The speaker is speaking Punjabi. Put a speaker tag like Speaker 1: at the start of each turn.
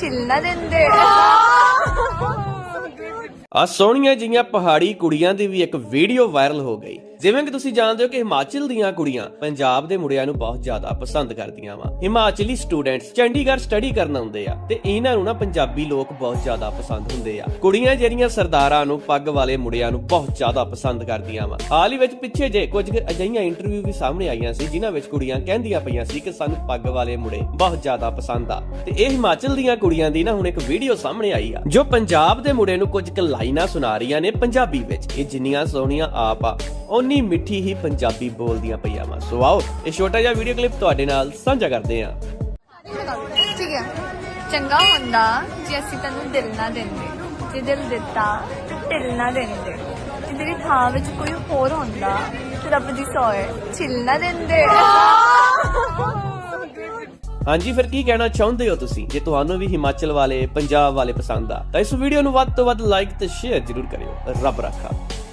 Speaker 1: ਛਿੱਲ ਦਿੰਦੇ।
Speaker 2: ਆ ਸੋਹਣੀਆਂ ਜਿਹੀਆਂ ਪਹਾੜੀ ਕੁੜੀਆਂ ਦੀ ਵੀ ਇੱਕ ਵੀਡੀਓ ਵਾਇਰਲ ਹੋ ਗਈ। ਜਿਵੇਂ ਕਿ ਤੁਸੀਂ ਜਾਣਦੇ ਹੋ ਕਿ ਹਿਮਾਚਲ ਦੀਆਂ ਕੁੜੀਆਂ ਪੰਜਾਬ ਦੇ ਮੁੰਡਿਆਂ ਨੂੰ ਬਹੁਤ ਜ਼ਿਆਦਾ ਪਸੰਦ ਕਰਦੀਆਂ ਵਾ। ਹਿਮਾਚਲੀ ਸਟੂਡੈਂਟਸ ਚੰਡੀਗੜ੍ਹ ਸਟੱਡੀ ਕਰਨ ਆਉਂਦੇ ਆ ਤੇ ਇਹਨਾਂ ਨੂੰ ਨਾ ਪੰਜਾਬੀ ਲੋਕ ਬਹੁਤ ਜ਼ਿਆਦਾ ਪਸੰਦ ਹੁੰਦੇ ਆ। ਕੁੜੀਆਂ ਜਿਹੜੀਆਂ ਸਰਦਾਰਾਂ ਨੂੰ, ਪੱਗ ਵਾਲੇ ਮੁੰਡਿਆਂ ਨੂੰ ਬਹੁਤ ਜ਼ਿਆਦਾ ਪਸੰਦ ਕਰਦੀਆਂ ਵਾ। ਹਾਲ ਹੀ ਵਿੱਚ ਪਿੱਛੇ ਜੇ ਕੁਝ ਕੁ ਅਜਿਹੀਆਂ ਇੰਟਰਵਿਊ ਵੀ ਸਾਹਮਣੇ ਆਈਆਂ ਸੀ, ਜਿਨ੍ਹਾਂ ਵਿੱਚ ਕੁੜੀਆਂ ਕਹਿੰਦੀਆਂ ਪਈਆਂ ਸੀ ਕਿ ਸਾਨੂੰ ਪੱਗ ਵਾਲੇ ਮੁੰਡੇ ਬਹੁਤ ਜ਼ਿਆਦਾ ਪਸੰਦ ਆ। ਤੇ ਇਹ ਹਿਮਾਚਲ ਦੀਆਂ ਕੁੜੀਆਂ ਦੀ ਨਾ ਹੁਣ ਇੱਕ ਵੀਡੀਓ ਸਾਹਮਣੇ ਆਈ ਆ, ਜੋ ਪੰਜਾਬ ਦੇ ਮੁੰਡੇ ਨੂੰ ਕੁਝ ਕੁ ਲਾਈਨਾਂ ਸੁਣਾ ਰਹੀਆਂ ਨੇ ਪੰਜਾਬੀ ਵਿੱਚ। ਇਹ ਜਿੰਨੀਆਂ ਸੋਹਣੀਆਂ ਆਪ ਆ। ਓਨੀ ਮਿੱਠੀ ਹੀ ਪੰਜਾਬੀ ਬੋਲਦੀਆਂ ਪਈਆਂ ਵਾ ਸੋ ਆਓ ਇਹ ਛੋਟਾ ਜਿਹਾ ਵੀਡੀਓ ਕਲਿੱਪ ਤੁਹਾਡੇ ਨਾਲ ਸਾਂਝਾ ਕਰਦੇ ਹਾਂ।
Speaker 1: ਠੀਕ ਹੈ। ਚੰਗਾ ਹੁੰਦਾ ਜੇ ਅਸੀਂ ਤੈਨੂੰ ਦਿਲ ਨਾ ਦਿੰਦੇ। ਜੇ ਦਿਲ ਦਿੱਤਾ ਤੇ ਢਿੱਲ ਨਾ ਦਿੰਦੇ। ਜੇ ਤੇਰੀ ਥਾਂ ਵਿੱਚ ਕੋਈ ਹੋਰ ਹੁੰਦਾ ਤੇ ਰੱਬ ਦੀ ਸੋਏ ਛਿੱਲ ਨਾ ਦਿੰਦੇ।
Speaker 2: ਹਾਂਜੀ ਫਿਰ ਕੀ ਕਹਿਣਾ ਚਾਹੁੰਦੇ ਹੋ ਤੁਸੀਂ? ਜੇ ਤੁਹਾਨੂੰ ਵੀ ਹਿਮਾਚਲ ਵਾਲੇ ਪੰਜਾਬ ਵਾਲੇ ਪਸੰਦ ਆ ਤਾਂ ਇਸ ਵੀਡੀਓ ਨੂੰ ਵੱਧ ਤੋਂ ਵੱਧ ਲਾਈਕ ਤੇ ਸ਼ੇਅਰ ਜ਼ਰੂਰ ਕਰਿਓ। ਰੱਬ ਰੱਖਾ।